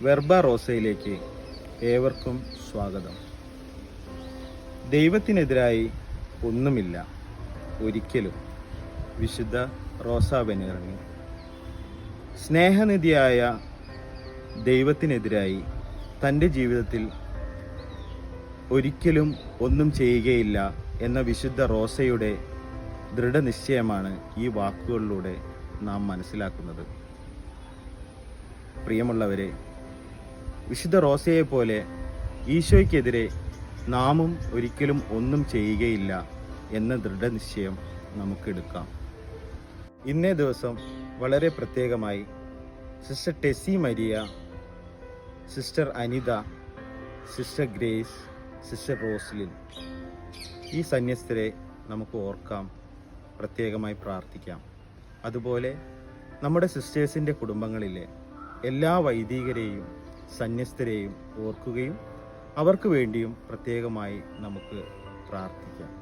വെർബ റോസയിലേക്ക് ഏവർക്കും സ്വാഗതം. ദൈവത്തിനെതിരായി ഒന്നുമില്ല ഒരിക്കലും. വിശുദ്ധ റോസ ബനിറങ്ങി സ്നേഹനിധിയായ ദൈവത്തിനെതിരായി തന്റെ ജീവിതത്തിൽ ഒരിക്കലും ഒന്നും ചെയ്യുകയില്ല എന്ന വിശുദ്ധ റോസയുടെ ദൃഢനിശ്ചയമാണ് ഈ വാക്കുകളിലൂടെ നാം മനസ്സിലാക്കുന്നത്. പ്രിയമുള്ളവരെ വിശുദ്ധ റോസയെ പോലെ ഈശോയ്ക്കെതിരെ നാമും ഒരിക്കലും ഒന്നും ചെയ്യുകയില്ല എന്ന ദൃഢനിശ്ചയം നമുക്കെടുക്കാം. ഇന്നേ ദിവസം വളരെ പ്രത്യേകമായി sister Tessy Maria sister Anitha sister Grace sister Roslin ഈ സന്യസ്തരെ നമുക്ക് ഓർക്കാം പ്രത്യേകമായി പ്രാർത്ഥിക്കാം. അതുപോലെ നമ്മുടെ സിസ്റ്റേഴ്സിന്റെ കുടുംബങ്ങളിലെ എല്ലാ വൈദികരെയും സന്യസ്തരെയും ഓർക്കുകയും അവർക്ക് വേണ്ടിയും പ്രത്യേകമായി നമുക്ക് പ്രാർത്ഥിക്കാം.